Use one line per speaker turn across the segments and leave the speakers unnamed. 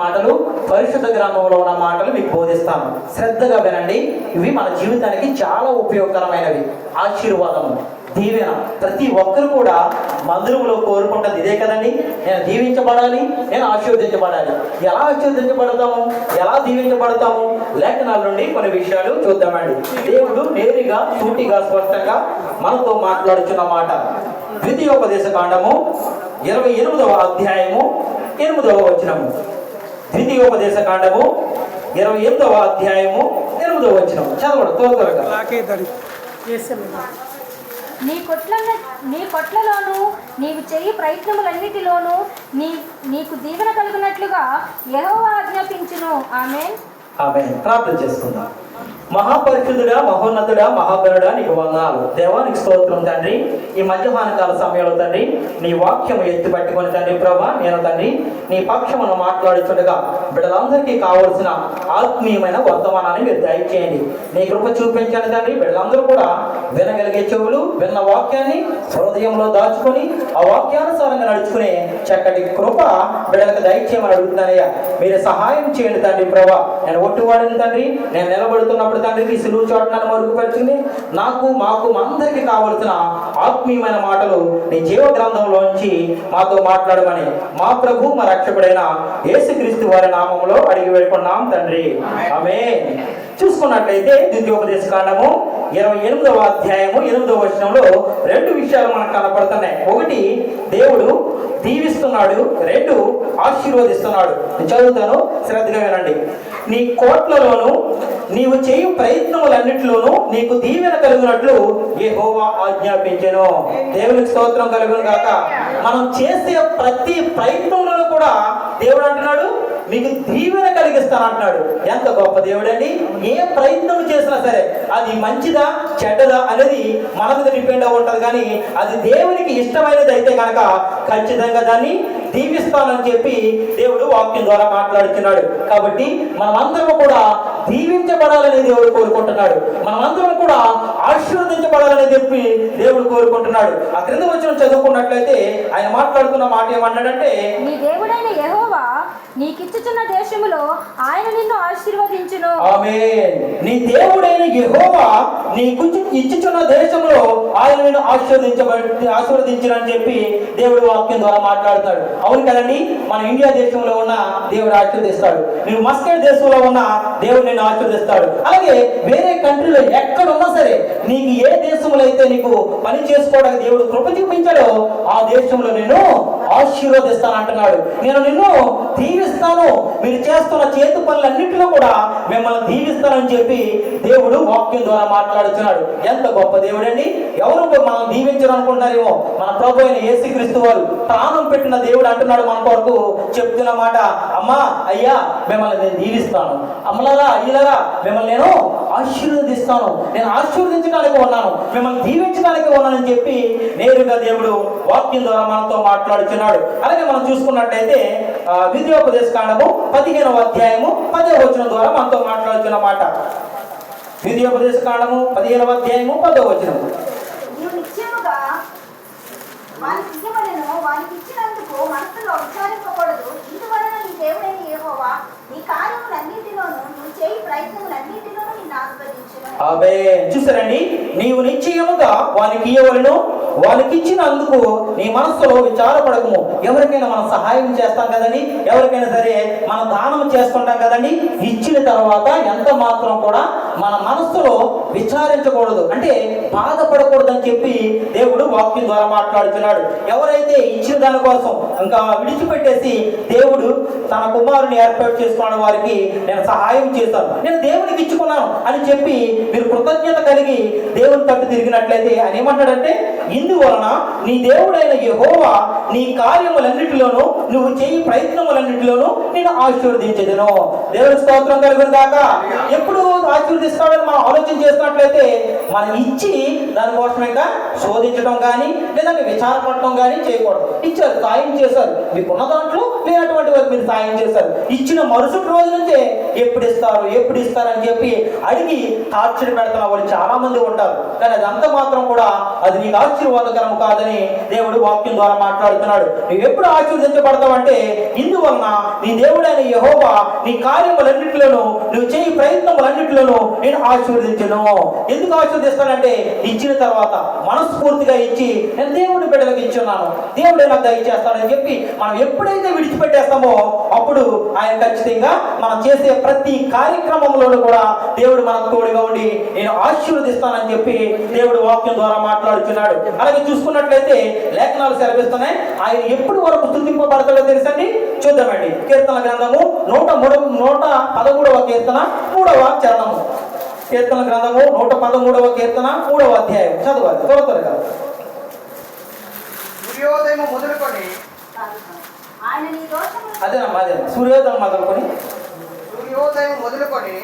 మాటలు పరిశుద్ధ గ్రంథంలో ఉన్న మాటలు మీకు బోధిస్తాను శ్రద్ధగా వినండి. ఇవి మన జీవితానికి చాలా ఉపయోగకరమైనవి. ఆశీర్వాదము దీవెన. ప్రతి ఒక్కరు కూడా మందిరంలో కోరుకుంటుంది ఇదే కదండి. నేను దీవించబడాలి నేను ఆశీర్వదించబడాలి. ఎలా ఆశీర్వదించబడతాము? ఎలా దీవించబడతాము? లేఖనాల నుండి కొన్ని విషయాలు చూద్దామండి. దేవుడు నేరుగా సూటిగా స్పష్టంగా మనతో మాట్లాడుచున్న మాట. ద్వితీయోపదేశ కాండము ఇరవై ఎనిమిదవ అధ్యాయము ఎనిమిదవ వచనము. ద్వితీయోపదేశ కాండము ఇరవై ఎనిమిదవ అధ్యాయము ఎనిమిదవ వచనం చదవడం త్వర త్వరగా.
నీ కొట్ల నీ కొట్లలోను నీవు చెయ్యి ప్రయత్నములన్నిటిలోనూ నీ నీకు దీవెన కలుగునట్లుగా యెహోవా ఆజ్ఞాపించును. ఆమె
ఆమె ప్రార్థన చేసుకుందాం. మహాపరిశుద్ధుడా మహోన్నతుడా మహాగరుడా నీకు వందాలు దేవానికి స్తోత్రం తండ్రి. ఈ మధ్యాహ్న కాల సమయంలో తండ్రి నీ వాక్యం ఎత్తి పట్టుకొని తండ్రి ప్రభా నేను తండ్రి నీ పక్షమును మాట్లాడుతుండగా బిడ్డలందరికీ కావలసిన ఆత్మీయమైన వర్తమానాన్ని మీరు దయచేయండి. నీ కృప చూపించండి తండ్రి. బిడ్డలందరూ కూడా వినగలిగే చెవులు విన్న వాక్యాన్ని హృదయంలో దాచుకొని ఆ వాక్యానుసారంగా నడుచుకునే చక్కటి కృప బిడ్డలకు దయచేయమని అడుగుతున్నానయ్యా. మీరు సహాయం చేయండి తండ్రి ప్రభా. నేను ఒట్టువాడిని తండ్రి. నేను పడుతున్నప్పుడు తండ్రి సులువు చోట నన్ను నాకు మాకు అందరికీ కావలసిన ఆత్మీయమైన మాటలు నీ జీవ గ్రంథంలోంచి మాతో మాట్లాడమని మా ప్రభు మా రక్షకుడైన యేసుక్రీస్తు వారి నామంలో అడిగి వెళ్ళుకున్నాం తండ్రి. ఆమె చూసుకున్నట్లయితే ద్వితీయోపదేశ కాండము ఇరవై ఎనిమిదవ అధ్యాయము ఎనిమిదవ వచనంలో రెండు విషయాలు మనకు కనపడుతున్నాయి. ఒకటి దేవుడు దీవిస్తున్నాడు. రెండు ఆశీర్వదిస్తున్నాడు. చదువుతాను. శ్రద్ధగా వినండి. నీ కోట్లలోను నీవు చేయు ప్రయత్నములన్నిటిలోనూ నీకు దీవెన కలుగునట్లు ఏ హోవా ఆజ్ఞాపించెను. దేవునికి స్తోత్రం కలుగును కాక మనం చేసే ప్రతి ప్రయత్నంలో కూడా దేవుడు అంటున్నాడు మీకు దీవెన కలిగిస్తాను అంటున్నాడు ఎంత గొప్ప దేవుడండి. ఏ ప్రయత్నం చేసినా సరే అది మంచిదా చెడ్డదా అనేది మన మీద డిపెండ్ అవ్వ ఉంటుంది. కానీ అది దేవునికి ఇష్టమైనది అయితే కనుక ఖచ్చితంగా దాన్ని దీవిస్తానని చెప్పి దేవుడు వాక్యం ద్వారా మాట్లాడుతున్నాడు. కాబట్టి మనమందరం కూడా దీవించబడాలని దేవుడు కోరుకుంటున్నాడు. మనమందరం కూడా ఆశీర్వదించబడాలని చెప్పి దేవుడు కోరుకుంటున్నాడు. ఆ క్రింద వచ్చిన చదువుకున్నట్లయితే ఆయన మాట్లాడుతున్న మాట ఏమన్నాడంటే
నీ దేవుడైన యెహోవా నీకిచ్చుచున్న దేశములో ఆయన నిన్ను ఆశీర్వదించును.
ఆమె నీ దేవుడైన యెహోవా నీకు ఇచ్చుచున్న దేశంలో ఆయన నేను ఆశీర్వదించబడి ఆశీర్వదించినని చెప్పి దేవుడు వాక్యం ద్వారా మాట్లాడతాడు అవును కదండి? మన ఇండియా దేశంలో ఉన్న దేవుడు ఆశీర్దిస్తాడు నువ్వు మస్కెట్ దేశంలో ఉన్న దేవుడు నిన్ను ఆశీర్దిస్తాడు అలాగే వేరే కంట్రీలో ఎక్కడ ఉన్నా సరే నీకు ఏ దేశంలో అయితే నీకు పని చేసుకోవడానికి దేవుడు కృప చూపించాడో ఆ దేశంలో నేను ఆశీర్వదిస్తాను అంటున్నాడు నేను నిన్ను దీవిస్తాను. మీరు చేస్తున్న చేతి పనులన్నింటిలో కూడా మిమ్మల్ని దీవిస్తానని చెప్పి దేవుడు వాక్యం ద్వారా మాట్లాడుతున్నాడు ఎంత గొప్ప దేవుడండి. ఎవరు మనం దీవించాలనుకుంటున్నారేమో మన ప్రభు అయిన యేసుక్రీస్తు వారు ప్రాణం పెట్టిన దేవుడు అంటున్నాడు మన కొరకు చెప్తున్న మాట. అమ్మా అయ్యా మిమ్మల్ని నేను దీవిస్తాను. అమ్మలారా అయ్యలారా మిమ్మల్ని నేను ఆశీర్వదిస్తాను. నేను ఆశీర్వదించడానికి ఉన్నాను. మిమ్మల్ని దీవించడానికి ఉన్నానని చెప్పి నేరుగా దేవుడు వాక్యం ద్వారా మనతో మాట్లాడుచున్నాడు. అలాగే మనం చూసుకున్నట్లయితే విద్యోపదేశ కాండము పదిహేనవ అధ్యాయము పదే వచనం ద్వారా మనతో మాట్లాడుతున్న మాట ద్వితీయోపదేశ కాండము పదిహేనవ అధ్యాయము
పదో వచనం. ఇచ్చినందుకు మనసులో ఇందువలన నీ దేవుడైన నీ కార్యములన్నిటిలోనూ నువ్వు చేయి ప్రయత్నములన్నిటిలో
అవే చూసారండి నీవు నిశ్చయముగా వానికి ఇవ్వవలను వానికి ఇచ్చినందుకు నీ మనస్సులో విచారపడకము. ఎవరికైనా మనం సహాయం చేస్తాం కదండి? ఎవరికైనా సరే మనం దానం చేస్తుంటాం కదండి? ఇచ్చిన తర్వాత ఎంత మాత్రం కూడా మన మనస్సులో విచారించకూడదు. అంటే బాధపడకూడదు అని చెప్పి దేవుడు వాక్యం ద్వారా మాట్లాడుతున్నాడు. ఎవరైతే ఇచ్చిన దానికోసం ఇంకా విడిచిపెట్టేసి దేవుడు తన కుమారుని ఏర్పాటు చేసుకున్న వారికి నేను సహాయం చేస్తాను. నేను దేవునికి ఇచ్చుకున్నాను అని చెప్పి మీరు కృతజ్ఞత కలిగి దేవుని తట్టు తిరిగినట్లయితే ఆయన ఏమంటాడంటే ఇందువలన నీ దేవుడైన యహోవా నీ కార్యములన్నిటిలోనూ నువ్వు చేయి ప్రయత్నములన్నిటిలోనూ నేను ఆశీర్వదించదును. దేవుని స్తోత్రం కలుగును దాకా ఎప్పుడు ఆశీర్వదిస్తాడని మనం ఆలోచన చేస్తున్నట్లయితే మనం ఇచ్చి దానికోసం ఇంకా శోధించడం కానీ లేదంటే విచారపడటం కానీ చేయకూడదు. ఇచ్చారు సాయం చేశారు. మీకున్న దాంట్లో లేనటువంటి వారికి మీరు సాయం చేశారు. ఇచ్చిన మరుసటి రోజు నుంచే ఎప్పుడు ఇస్తారు ఎప్పుడు ఇస్తారని చెప్పి అడిగి టార్చర్ పెడుతున్న వాళ్ళు చాలా మంది ఉంటారు. కానీ అదంతా మాత్రం కూడా అది నీకు ఆశీర్వాదకరం కాదని దేవుడు వాక్యం ద్వారా మాట్లాడుతున్నాడు నువ్వు ఎప్పుడు ఆశీర్వదించబడతావంటే ఇందువలన నీ దేవుడైన యహోబా నీ కార్యములన్నింటిలోనూ నువ్వు చేయి ప్రయత్నములన్నింటిలోనూ నేను ఆశీర్వదించను. ఎందుకు ఆశీర్వదిస్తానంటే ఇచ్చిన తర్వాత మనస్ఫూర్తిగా ఇచ్చి నేను దేవుడి బిడ్డలకు ఇచ్చున్నాను. దేవుడే నాకు దయచేస్తానని చెప్పి మనం ఎప్పుడైతే విడిచిపెట్టేస్తామో అప్పుడు ఆయన ఖచ్చితంగా మనం చేసే ప్రతి కార్యక్రమంలోనూ కూడా దేవుడు మనకు తోడుగా ఉండి నేను ఆశీర్వదిస్తానని చెప్పి దేవుడు వాక్యం ద్వారా మాట్లాడుతున్నాడు అలాగే చూసుకున్నట్లయితే లేఖనాలు సెలవిస్తున్నాయి. ఆయన ఎప్పుడు వరకు స్థుతింపబడతాడో తెలుసండి? చూద్దామండి. కీర్తన గ్రంథము నూట మూడు నూట పదమూడవ కీర్తన మూడవ చరణము. కీర్తన గ్రంథము నూట పదమూడవ కీర్తన మూడవ అధ్యాయం. చదవాలి. త్వర త్వరగా.
సూర్యోదయం మొదలుకొని
ఆయన నీ దోషము
అదేనమ్మా అదే సూర్యోదయం మొదలుకొని
సూర్యోదయం మొదలుకొని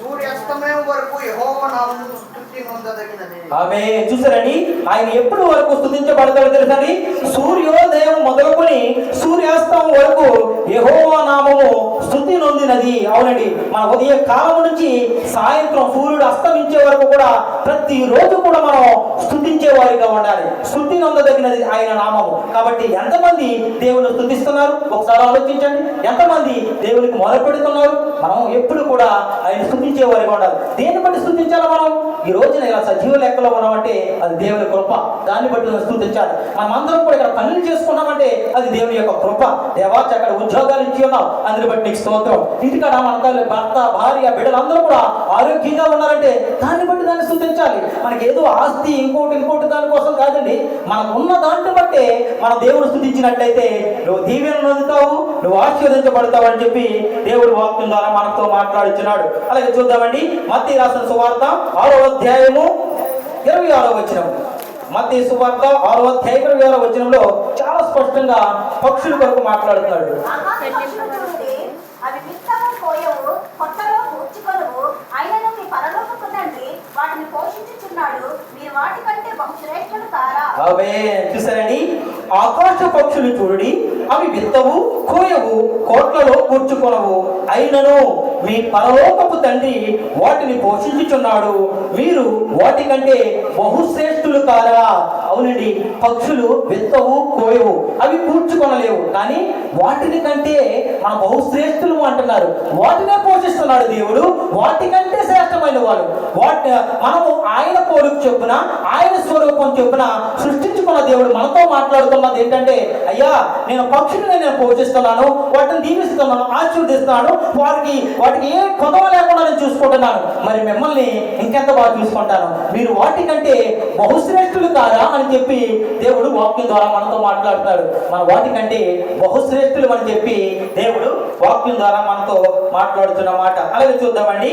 సూర్యాస్తమయం వరకు యహోవ నామము స్తుతి నొందదగినది.
ఆమె చూసారండి? ఆయన ఎప్పుడు వరకు స్థుతించబడతాడో తెలుసండి సూర్యోదయం మొదలుకొని సూర్యాస్తం వరకు యహోవా నామము స్థుతి నొందినది. అవునండి. మన ఉదయ కాలం నుంచి సాయంత్రం సూర్యుడు అస్తమించే వరకు కూడా ప్రతి రోజు కూడా మనం స్థుతించే వారిగా ఉండాలి. స్థుతి నొందదగినది ఆయన నామము. కాబట్టి ఎంతమంది దేవుని స్థుతిస్తున్నారు? ఒకసారి ఆలోచించండి. ఎంతమంది దేవునికి మొదలుపెడుతున్నారు మనం ఎప్పుడు కూడా ఆయన స్థుతించే వారిగా ఉండాలి. దేన్ని బట్టి స్థుతించాలి మనం? ఈ రోజున ఇలా సజీవ లెక్కలో ఉన్నామంటే అది దేవుని కృప. దాన్ని బట్టి స్థుతించాలి. మనం అందరం కూడా ఇక్కడ పనులు చేసుకున్నామంటే అది దేవుని యొక్క కృప. దేవాచ అక్కడ ఉద్యోగాలు ఇచ్చి ఉన్నావు అందుని బట్టి నీకు స్తోత్రం. ఇంటికాడ మన భర్త భార్య బిడ్డలందరూ కూడా ఆరోగ్యంగా ఉన్నారంటే దాన్ని బట్టి దాన్ని స్థుతించాలి మనకి ఏదో ఆస్తి ఇంకోటి ఇంకోటి దానికోసం కాదండి. మనకున్న దాంట్లో బట్టే మన దేవుడు స్థుతించినట్లయితే నువ్వు దీవెనలు అందుతావు నువ్వు ఆశీర్వదించబడతావు అని చెప్పి దేవుడు వాక్యం ద్వారా మనతో మాట్లాడుచున్నాడు. అలాగే చూద్దామండి. మత్తి రాసిన సువార్త ఆరో అధ్యాయము ఇరవై ఆరో వచనం. మత్తి సువార్త ఆరో అధ్యాయం ఇరవై ఆరో వచనంలో స్పష్టంగా పక్షుల కొరకు
చూడండి, అవి
చూసారండి ఆకాశ పక్షులు చూడండి అవి విత్తవు కోయవు కోట్లలో కూర్చుకొనవు. అయినను మీ పరలోకపు తండ్రి వాటిని పోషించుచున్నాడు. వీరు వాటికంటే బహుశ్రేష్ఠులు కారా? అవునండి. పక్షులు విత్తవు కోయవు. అవి కూర్చుకొనలేవు. కానీ వాటిని కంటే మన బహుశ్రేష్ఠులు అంటున్నారు. వాటినే పోషిస్తున్నాడు దేవుడు. వాటికంటే శ్రేష్టమైన వాడు. వాటి మనము ఆయన పోలుకు చొప్పున ఆయన స్వరూపం చొప్పున సృష్టించుకున్న దేవుడు మనతో మాట్లాడుతున్నది ఏంటంటే అయ్యా నేను పక్షులను నేను పోషిస్తున్నాను వాటిని దీవిస్తున్నాను ఆశీర్వదిస్తున్నాను వారికి వాటికి ఏ కొదవ లేకుండా నేను చూసుకుంటున్నాను. మరి మిమ్మల్ని ఇంకెంత బాగా చూసుకుంటాను? మీరు వాటికంటే బహుశ్రేష్ఠులు కాదా అని చెప్పి దేవుడు వాక్యం ద్వారా మనతో మాట్లాడుతాడు మన వాటికంటే బహుశ్రేష్ఠులు అని చెప్పి దేవుడు వాక్యం ద్వారా మనతో మాట్లాడుతున్న మాట. అలాగే చూద్దామండి.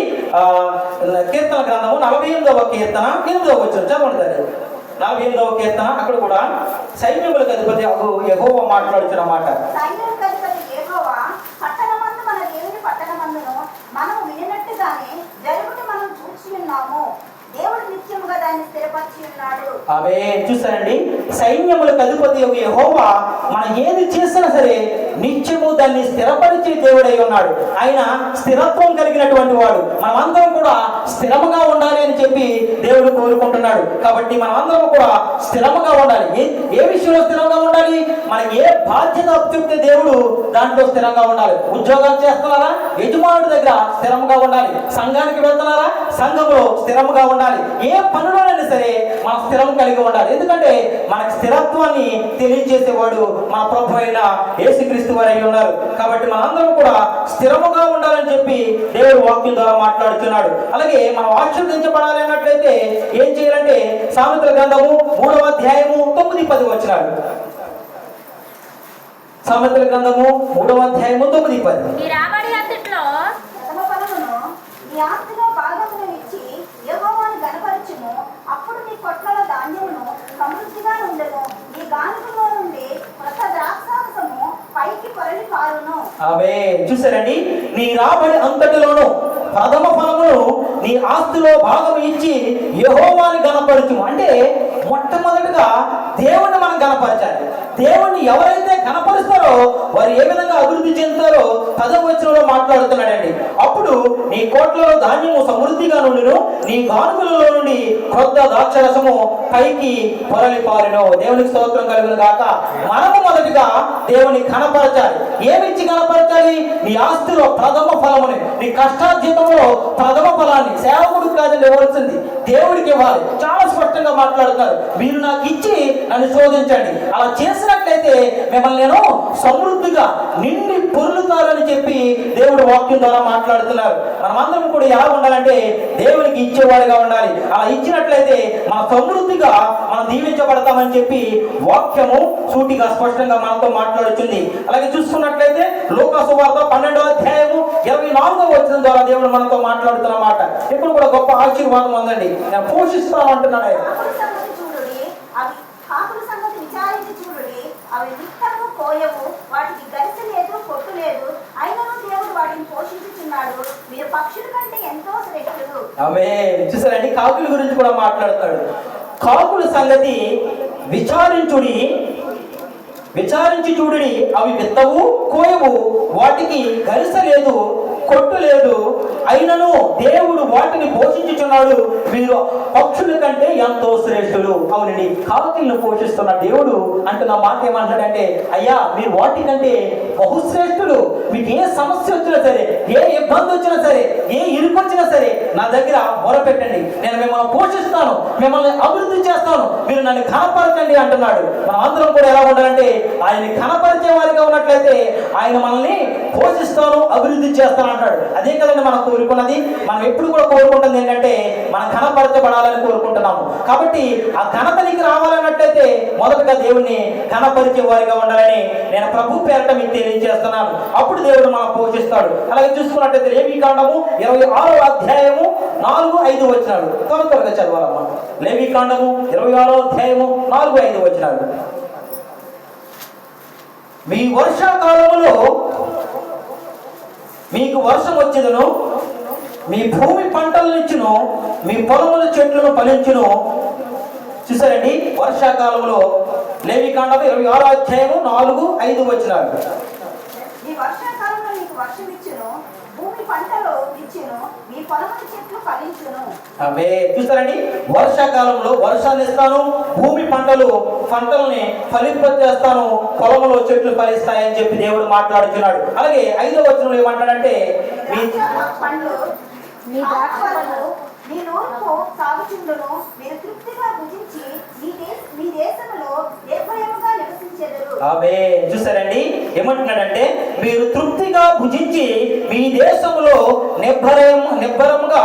కీర్తన గ్రంథము నలభై ఎనిమిదవ కీర్తన ఎనిమిదవ వచ్చిన చదవండి నలభై ఎనిమిదవ కీర్తన అక్కడ కూడా సైన్యములకు అధిపతి యహోవ మాట్లాడుతున్న మాట
సైన్యులకు అధిపతి యెహోవా పట్టణమందు మన దేవుని పట్టణమందును మనము వినినట్టుగానే జరుగుటి మనం చూసి ఉన్నాము దేవుడు నిత్యముగా దాన్ని స్థిరపరిచి ఉన్నాడు
అవే చూసారండి సైన్యముల అధిపతి యొక్క యెహోవా మనం ఏది చేసినా సరే నిత్యము దాన్ని స్థిరపరిచే దేవుడై ఉన్నాడు. ఆయన స్థిరత్వం కలిగినటువంటి వాడు. మనమందరం కూడా స్థిరముగా ఉండాలి అని చెప్పి దేవుడు కోరుకుంటున్నాడు. కాబట్టి మనమందరం కూడా స్థిరముగా ఉండాలి. ఏ ఏ విషయంలో స్థిరంగా ఉండాలి? మనకి ఏ బాధ్యత చెప్తే దేవుడు దాంట్లో స్థిరంగా ఉండాలి. ఉద్యోగాలు చేస్తున్నారా? యజమానుడి దగ్గర స్థిరంగా ఉండాలి. సంఘానికి వెళ్తున్నారా? సంఘంలో స్థిరంగా ఉండాలి. ఏ పనులోనైనా సరే మన స్థిరం కలిగి ఉండాలి. ఎందుకంటే మనకు స్థిరత్వాన్ని తెలియజేసేవాడు మన ప్రభు అయిన యేసుక్రీస్తు వారు అయి ఉన్నారు. కాబట్టి మనందరం కూడా స్థిరముగా ఉండాలని చెప్పి దేవుడు వాక్యం ద్వారా మాట్లాడుతున్నాడు. అలాగే మనం ఆశీర్దించబడాలి అన్నట్లయితే ఏం చేయాలంటే సామెతల గ్రంథము మూడవ అధ్యాయము తొమ్మిది పది వచ్చినాడు. సామెతల గ్రంథము మూడవ అధ్యాయము తొమ్మిది పది.
ఈ రాబడి అంతట్లో
ప్రథమ ఫలమును నీ ఆస్తిలో భాగమును ఇచ్చి యెహోవాను గణపరచుము అప్పుడు నీ కొట్లలో ధాన్యమును సమృద్ధిగా ఉండెను నీ గానుగులో నుండి కొత్త ద్రాక్షారసము పైకి పొరలి పారును.
ఆమె చూసారండి నీ రాబడి అంతటిలోను ప్రథమ ఫలమును నీ ఆస్తిలో భాగం ఇచ్చి యెహోవాని గణపరచుము అంటే మొట్టమొదటిగా దేవుణ్ణి మనం గణపరచాలి దేవుణ్ణి ఎవరైతే కనపరుస్తారో వారు ఏ విధంగా అభివృద్ధి చెందుతారో పదవ వచనంలో మాట్లాడుతున్నాడండి. అప్పుడు నీ కోట్లలో ధాన్యము సమృద్ధిగా నుండిను నీ గానుగులలో నుండి క్రొత్త ద్రాక్షరసము పైకి పొరలిపారిన. దేవునికి స్తోత్రం కలుగును గాక. మనము మొదటిగా దేవుని కనపరచాలి. ఏమిచ్చి కనపరచాలి? నీ ఆస్తిలో ప్రథమ ఫలముని. నీ కష్టార్జితంలో ప్రథమ ఫలాన్ని. సేవకుడికి కాదు ఇవ్వాల్సింది దేవుడికి ఇవ్వాలి. చాలా స్పష్టంగా మాట్లాడుతారు మీరు నాకు ఇచ్చి నన్ను శోధించండి. అలా చేసినట్లయితే మిమ్మల్ని నేను సమృద్ధిగా నిండి పొరులుతారని చెప్పి దేవుడు వాక్యం ద్వారా మాట్లాడుతున్నారు. మనమందరం కూడా ఎలా ఉండాలంటే దేవునికి ఇచ్చేవాడిగా ఉండాలి. అలా ఇచ్చినట్లయితే మన సమృద్ధిగా మనం దీవించబడతామని చెప్పి వాక్యము సూటిగా స్పష్టంగా మనతో మాట్లాడుతుంది. అలాగే చూసుకున్నట్లయితే లోకసువార్త పన్నెండవ పన్నెండో అధ్యాయము ఇరవై నాలుగవ వచ్చిన ద్వారా దేవుడు మనతో మాట్లాడుతున్నమాట. ఇప్పుడు కూడా గొప్ప ఆశీర్వాదం ఉందండి. నేను పోషిస్తాను అంటున్నాడు.
సంగతి అవి పోయవు. వాటికి గరిస లేదు కొట్టు లేదు. అయినను దేవుడు వాటిని పోషించుచున్నాడు. మీరు పక్షుల కంటే ఎంతో శ్రేష్ఠులు.
ఆమె చూసారండి? కాకుల గురించి కూడా మాట్లాడతాడు. కాకుల సంగతి విచారించుడి విచారించి చూడుడి అవి విత్తవు కోయవు. వాటికి గరిస లేదు కొట్టు లేదు అయినను దేవుడు వాటిని పోషించుచున్నాడు. వీరు పక్షుల కంటే ఎంతో శ్రేష్ఠులు. అవునండి కాకిలను పోషిస్తున్న దేవుడు అంటున్న మాట ఏమంటాడంటే అయ్యా మీరు వాటికంటే బహుశ్రేష్ఠులు. మీకు ఏ సమస్య వచ్చినా సరే ఏ ఇబ్బంది వచ్చినా సరే ఏ ఇరుకు వచ్చినా సరే నా దగ్గర మొరపెట్టండి నేను మిమ్మల్ని పోషిస్తాను. మిమ్మల్ని అభివృద్ధి చేస్తాను. మీరు నన్ను కనపరచండి అంటున్నాడు. మన అందరం కూడా ఎలా ఉండాలంటే ఆయన కనపరిచే వారిగా ఉన్నట్లయితే ఆయన మనల్ని పోషిస్తాను అభివృద్ధి చేస్తాను అంటాడు. అదే కదండి మనం కోరుకున్నది. మనం ఎప్పుడు కూడా కోరుకుంటుంది ఏంటంటే మనం ఘనపరచబడాలని కోరుకుంటున్నాము. కాబట్టి ఆ ఘనత నీకు మొదటగా దేవుణ్ణి ఘనపరిచే వారిగా ఉండాలని నేను ప్రభు పేరట మీకు తెలియజేస్తున్నాను. అప్పుడు దేవుడు మనం పోషిస్తాడు. అలాగే చూసుకున్నట్టయితే లేవి కాండము ఇరవై ఆరో అధ్యాయము నాలుగు ఐదు వచ్చినాడు త్వర త్వరగా చదవాలమ్మా. లేవి కాండము ఇరవై ఆరో అధ్యాయము నాలుగు ఐదు వచ్చినాడు మీ వర్షాకాలంలో మీకు వర్షం వచ్చేదను మీ భూమి పంటలనిచ్చును మీ పొలముల చెట్లను ఫలించును. చూసారండి వర్షాకాలంలో లేవికాండం ఇరవై ఆరో అధ్యాయము నాలుగు ఐదు వచ్చినారు చూస్తారండి వర్షాకాలంలో వర్షాన్ని ఇస్తాను భూమి పంటలు పంటల్ని ఫలింపజేస్తాను పొలంలో చెట్లు ఫలిస్తాయని చెప్పి దేవుడు మాట్లాడుతున్నాడు అలాగే ఐదో వచనంలో ఏమంటాడంటే మీ
మీ
మీ నోరుకు సాగుచుండును మీరు తృప్తిగా భుజించి మీ మీ దేశంలో నిర్భయముగా
చూసారండి? ఏమంటున్నాడంటే మీరు తృప్తిగా భుజించి మీ దేశంలో నిబ్బరం నిబ్బరంగా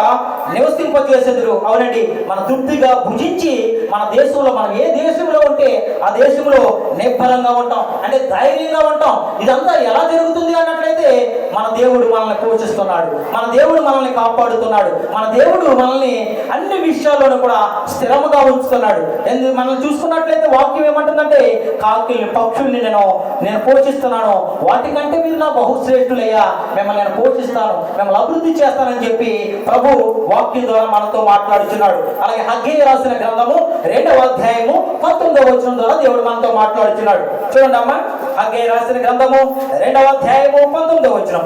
నివసింపజేసేదురు. అవునండి మన తృప్తిగా భుజించి మన దేశంలో మనం ఏ దేశంలో ఉంటే ఆ దేశంలో నిబ్బరంగా ఉంటాం. అంటే ధైర్యంగా ఉంటాం. ఇదంతా ఎలా జరుగుతుంది అన్నట్లయితే మన దేవుడు మనల్ని పోషిస్తున్నాడు. మన దేవుడు మనల్ని కాపాడుతున్నాడు. మన దేవుడు మనల్ని అన్ని విషయాల్లోనూ కూడా స్థిరముగా ఉంచుతున్నాడు. ఎందుకు మనల్ని చూసుకున్నట్లయితే వాక్యం ఏమంటుందంటే కాకుల్ని పక్షుల్ని నేను నేను పోషిస్తున్నాను. వాటికంటే మీరు నా బహుశ్రేష్ఠులయ్యా. మిమ్మల్ని నేను పోషిస్తాను. మిమ్మల్ని అభివృద్ధి చేస్తానని చెప్పి ప్రభు వాక్యం ద్వారా మనతో మాట్లాడుచున్నాడు. అలాగే హగ్గే రాసిన గ్రంథము రెండవ అధ్యాయము పంతొమ్మిదవ వచనం ద్వారా దేవుడు మనతో మాట్లాడుచున్నాడు. చూడండి అమ్మా హగ్గే రాసిన గ్రంథము రెండవ అధ్యాయము పంతొమ్మిదవ వచనం.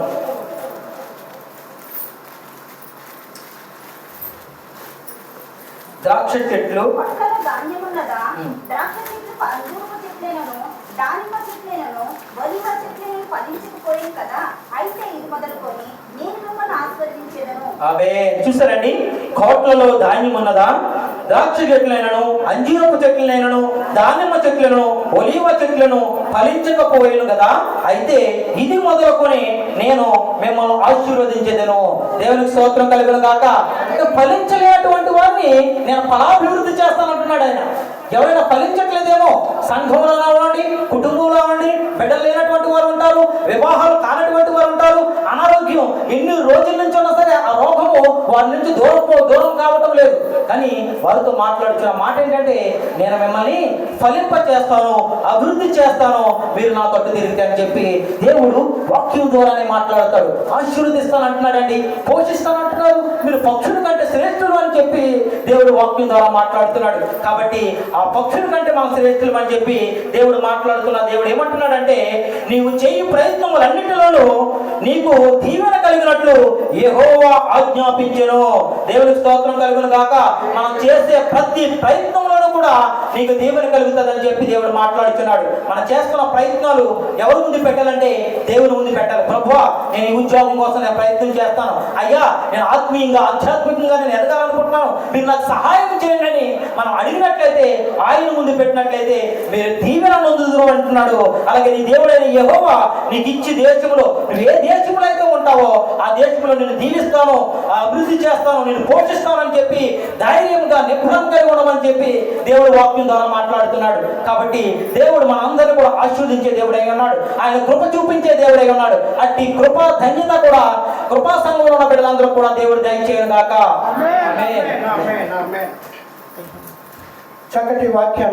ద్రాక్ష చెట్లు. అవే చూసారండి? కోట్లలో ధాన్యం ఉన్నదా? ద్రాక్ష చెట్లైనను అంజీరపు చెట్లైనను దానిమ్మ చెట్లను ఒలివ చెట్లను ఫలించకపోయాను కదా? అయితే ఇది మొదలుకొని నేను మిమ్మల్ని ఆశీర్వదించేదను. దేవునికి స్తోత్రం కలిగిన కాక ఫలించలేటువంటి వారిని నేను ఫలాభివృద్ధి చేస్తానంటున్నాడు ఆయన. ఎవరైనా ఫలించట్లేదేమో? సంఘంలో అవ్వండి కుటుంబంలో అవ్వండి బిడ్డలు లేనటువంటి వారు ఉంటారు వివాహాలు కానటువంటి వారు ఉంటారు అనారోగ్యం ఎన్ని రోజుల నుంచి ఉన్నా సరే వారి నుంచి దూరం దూరం కావటం లేదు. కానీ వారితో మాట్లాడుతున్న మాట ఏంటంటే నేను మిమ్మల్ని ఫలింప చేస్తాను అభివృద్ధి చేస్తాను మీరు నా తట్టు తిరిగితే అని చెప్పి దేవుడు వాక్యం ద్వారానే మాట్లాడతాడు. ఆశీర్వదిస్తాను అంటున్నాడండి. పోషిస్తాను అంటున్నాడు మీరు పక్షుల కంటే శ్రేష్ఠులు అని చెప్పి దేవుడు వాక్యం ద్వారా మాట్లాడుతున్నాడు. కాబట్టి ఆ పక్షుల కంటే మనం శ్రేష్ఠులు అని చెప్పి దేవుడు మాట్లాడుతున్న దేవుడు ఏమంటున్నాడంటే నీవు చేయి ప్రయత్నములన్నిటిలోనూ నీకు దీవెన కలిగినట్లు యెహోవా ఆజ్ఞాపించెను దేవునికి స్తోత్రం కలుగును గాక. మనం చేసే ప్రతి ప్రయత్నంలోనూ కూడా నీకు దేవుని కలుగుతుందని చెప్పి దేవుడు మాట్లాడుతున్నాడు మనం చేస్తున్న ప్రయత్నాలు ఎవరి ముందు పెట్టాలంటే దేవుని ముందు పెట్టాలి. ప్రభు నేను ఈ ఉద్యోగం కోసం నేను ప్రయత్నం చేస్తాను. అయ్యా నేను ఆత్మీయంగా ఆధ్యాత్మికంగా నేను ఎదగాలనుకుంటున్నాను. మీరు నాకు సహాయం చేయండి అని మనం అడిగినట్లయితే ఆయన ముందు పెట్టినట్లయితే మీరు దీవెన నొందుదురు అంటున్నాడు. అలాగే నీ దేవుడైన యహోవా నీకు ఇచ్చి దేశంలో నువ్వు ఏ దేశంలో అయితే ఉంటావో ఆ దేశంలో నేను దీవిస్తాను అభివృద్ధి చేస్తాను నేను పోషిస్తాను అని చెప్పి ధైర్యంగా నిబ్బరం కలిగి ఉండమని చెప్పి దేవుడు వాక్యం ద్వారా మాట్లాడుతున్నాడు. కాబట్టి దేవుడు మన అందరినీ కూడా ఆశీర్వదించే దేవుడై ఉన్నాడు. ఆయన కృప చూపించే దేవుడై ఉన్నాడు. అట్టి కృప ధన్యత కూడా కృపా సంఘంలో ఉన్న బిడ్డలందరూ కూడా దేవుడు దయచేయను గాక. ఆమేన్.
చక్కటి వాక్యం